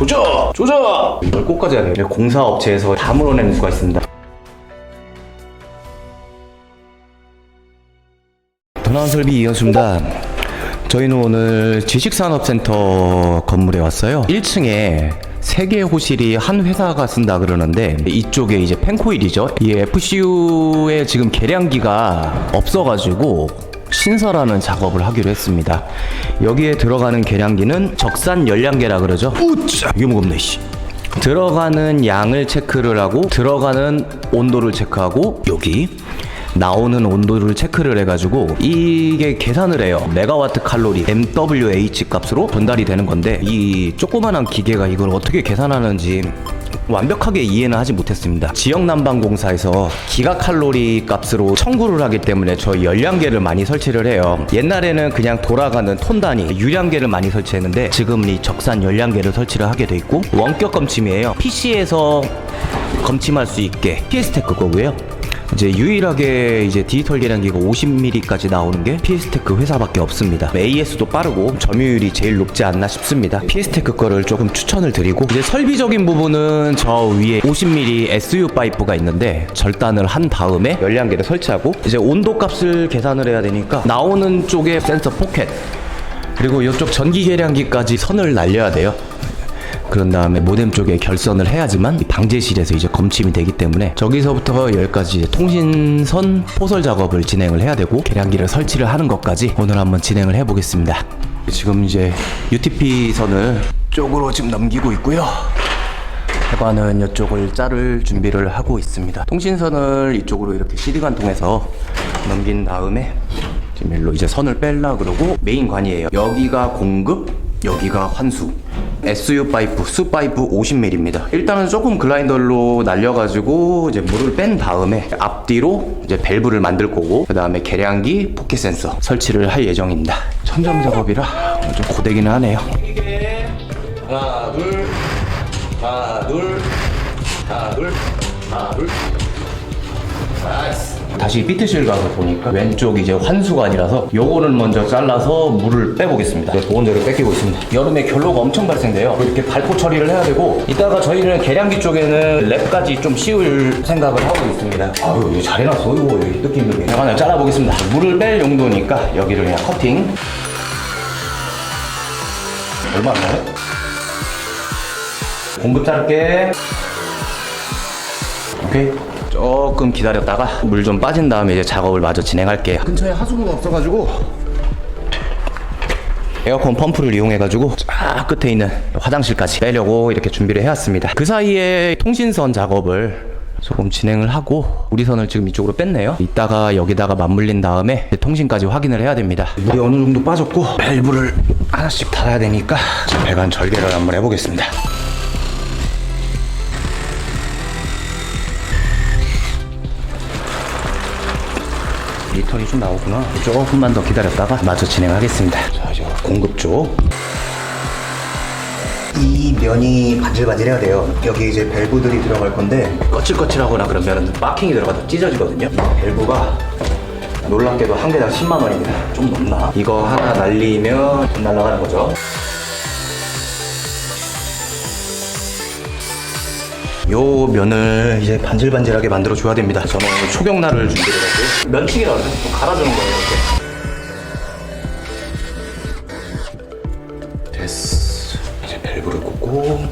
조져! 조져! 이걸 꼭까지 해야 돼요. 공사업체에서 다 물어내는 수가 있습니다. 전화설비 이현수입니다. 저희는 오늘 지식산업센터 건물에 왔어요. 1층에 세 개의 호실이 한 회사가 쓴다 그러는데 이쪽에 이제 펜코일이죠. 이 FCU에 지금 계량기가 없어가지고 신설하는 작업을 하기로 했습니다. 여기에 들어가는 계량기는 적산 열량계라 그러죠. 우짜 이게 무겁네 씨. 들어가는 양을 체크를 하고 들어가는 온도를 체크하고 여기 나오는 온도를 체크를 해가지고 이게 계산을 해요. 메가와트 칼로리 MWH 값으로 전달이 되는 건데 이 조그만한 기계가 이걸 어떻게 계산하는지 완벽하게 이해는 하지 못했습니다. 지역 난방공사에서 기가칼로리 값으로 청구를 하기 때문에 저희 열량계를 많이 설치를 해요. 옛날에는 그냥 돌아가는 톤 단위 유량계를 많이 설치했는데 지금은 이 적산 열량계를 설치를 하게 돼 있고 원격 검침이에요. PC에서 검침할 수 있게 PS테크 거고요. 이제 유일하게 이제 디지털 계량기가 50mm까지 나오는 게 피에스테크 회사밖에 없습니다. AS도 빠르고 점유율이 제일 높지 않나 싶습니다. 피에스테크 거를 조금 추천을 드리고 이제 설비적인 부분은 저 위에 50mm SU 파이프가 있는데 절단을 한 다음에 열량계를 설치하고 이제 온도 값을 계산을 해야 되니까 나오는 쪽에 센서 포켓 그리고 이쪽 전기 계량기까지 선을 날려야 돼요. 그런 다음에 모뎀 쪽에 결선을 해야지만 이 방제실에서 이제 검침이 되기 때문에 저기서부터 여기까지 통신선 포설 작업을 진행을 해야 되고 계량기를 설치를 하는 것까지 오늘 한번 진행을 해보겠습니다. 지금 이제 UTP 선을 쪽으로 지금 넘기고 있고요. 해관은 이쪽을 자를 준비를 하고 있습니다. 통신선을 이쪽으로 이렇게 CD관 통해서 넘긴 다음에 지금 일로 이제 선을 뺄라 그러고 메인 관이에요. 여기가 공급, 여기가 환수. SU 파이프, 수 파이프 50mm입니다. 일단은 조금 글라인더로 날려가지고 이제 물을 뺀 다음에 앞뒤로 이제 밸브를 만들 거고 그 다음에 계량기, 포켓 센서 설치를 할 예정입니다. 천정 작업이라 좀 고되기는 하네요. 하나, 둘, 하나, 둘, 하나, 둘, 하나, 둘. 나이스. 다시 비트실 가서 보니까 왼쪽 이제 환수관이라서 요거를 먼저 잘라서 물을 빼보겠습니다. 네, 보온재를 뺏기고 있습니다. 여름에 결로가 엄청 발생돼요. 이렇게 발포 처리를 해야 되고 이따가 저희는 계량기 쪽에는 랩까지 좀 씌울 생각을 하고 있습니다. 아유 이거 잘 해놨어 이거 뜯기 힘들게. 잠깐만 잘라보겠습니다. 물을 뺄 용도니까 여기를 그냥 커팅. 얼마 안 나요? 공급 자를게. 오케이. 조금 기다렸다가 물 좀 빠진 다음에 이제 작업을 마저 진행할게요. 근처에 하수구가 없어가지고 에어컨 펌프를 이용해가지고 쫙 끝에 있는 화장실까지 빼려고 이렇게 준비를 해왔습니다. 그 사이에 통신선 작업을 조금 진행을 하고 우리 선을 지금 이쪽으로 뺐네요. 이따가 여기다가 맞물린 다음에 통신까지 확인을 해야 됩니다. 물이 어느 정도 빠졌고 밸브를 하나씩 닫아야 되니까 배관 절개를 한번 해보겠습니다. 리턴이 좀 나오구나. 조금만 더 기다렸다가 마저 진행하겠습니다. 자, 이제 공급 쪽. 이 면이 바질바질해야 돼요. 여기 이제 밸브들이 들어갈 건데 거칠거칠하거나 그러면 마킹이 들어가서 찢어지거든요. 이 밸브가 놀랍게도 한 개당 10만 원입니다. 좀 넘나? 이거 하나 날리면 돈 날라가는 거죠. 요 면을 이제 반질반질하게 만들어 줘야 됩니다. 저는 초경날을 준비를 했고요. 면치기라 그러죠. 좀 갈아주는 거예요, 이렇게. 됐어. 이제 밸브를 꽂고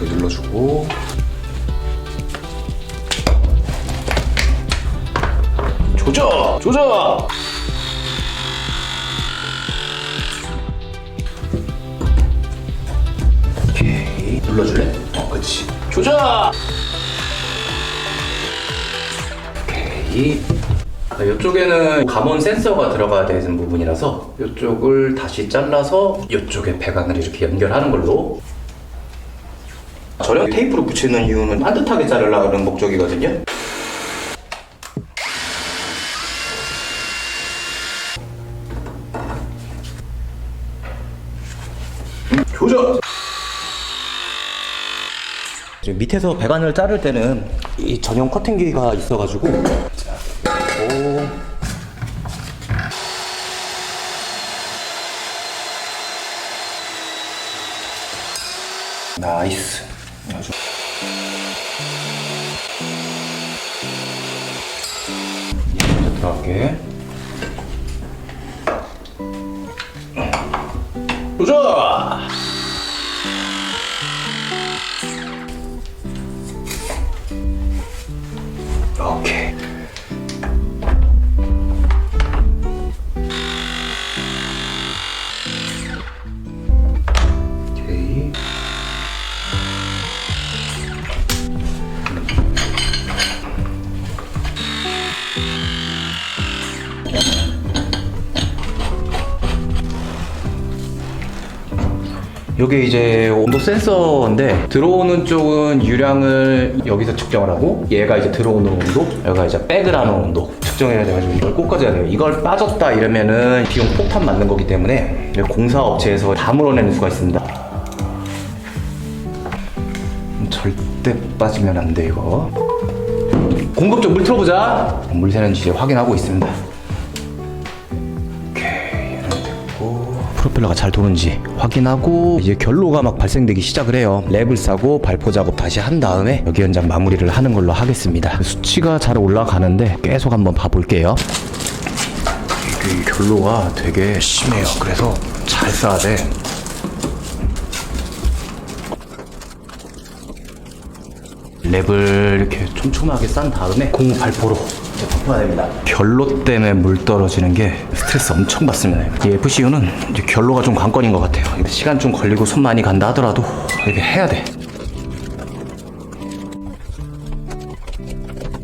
여기 눌러주고 조져! 조져! 눌러줄래? 어 그치 조져 오케이. 이쪽에는 감원 센서가 들어가야 되는 부분이라서 이쪽을 다시 잘라서 이쪽에 배관을 이렇게 연결하는 걸로. 저렴 테이프로 붙이는 이유는 반듯하게 자르려는 목적이거든요. 음, 조져 지금 밑에서 배관을 자를 때는 이 전용 커팅기가 있어가지고 자, 그리고 나이스. 아주. 들어갈게. 도전! 요게 이제 온도 센서인데 들어오는 쪽은 유량을 여기서 측정을 하고 얘가 이제 들어오는 온도 여기가 이제 백을 하는 온도 측정해야 돼가지고 이걸 꼭 가져야 돼요. 이걸 빠졌다 이러면은 비용 폭탄 맞는 거기 때문에 공사업체에서 다 물어내는 수가 있습니다. 절대 빠지면 안 돼 이거. 공급 좀 물 틀어보자. 물 새는지 이제 확인하고 있습니다 프로펠러가 잘 도는지 확인하고 이제 결로가 막 발생되기 시작을 해요. 랩을 싸고 발포 작업 다시 한 다음에 여기 현장 마무리를 하는 걸로 하겠습니다. 수치가 잘 올라가는데 계속 한번 봐볼게요. 이게 결로가 되게 심해요. 그래서 잘 싸야 돼. 랩을 이렇게 촘촘하게 싼 다음에 공 발포로 바꿔야 됩니다. 결로 때문에 물 떨어지는 게 스트레스 엄청 받습니다. 이 FCU는 이제 결로가 좀 관건인 것 같아요. 시간 좀 걸리고 손 많이 간다 하더라도 이렇게 해야 돼.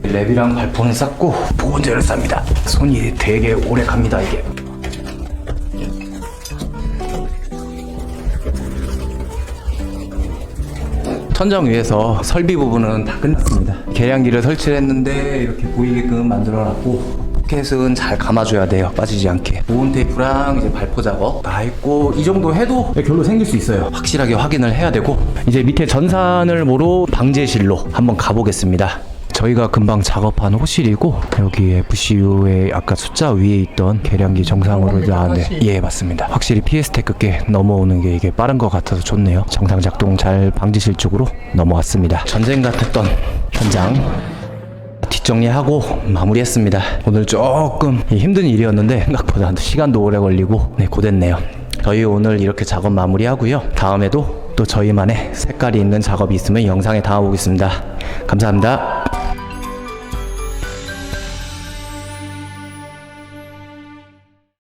랩이랑 발포는 쌌고 보온제를 쌉니다. 손이 되게 오래 갑니다 이게. 천장 위에서 설비 부분은 다 끝났습니다. 계량기를 설치했는데 이렇게 보이게끔 만들어놨고 포켓은 잘 감아줘야 돼요. 빠지지 않게. 보온 테이프랑 이제 발포 작업 다 했고 이 정도 해도 결로 생길 수 있어요. 확실하게 확인을 해야 되고 이제 밑에 전산을 모로 방제실로 한번 가보겠습니다. 저희가 금방 작업한 호실이고 여기 FCU의 아까 숫자 위에 있던 계량기 정상으로 나왔는데 예 맞습니다. 확실히 PS 테크께 넘어오는 게 이게 빠른 것 같아서 좋네요. 정상 작동 잘 방지실 쪽으로 넘어왔습니다. 전쟁 같았던 현장 뒷정리하고 마무리했습니다. 오늘 조금 힘든 일이었는데 생각보다 시간도 오래 걸리고 네 고됐네요. 저희 오늘 이렇게 작업 마무리하고요. 다음에도 또 저희만의 색깔이 있는 작업이 있으면 영상에 담아보겠습니다. 감사합니다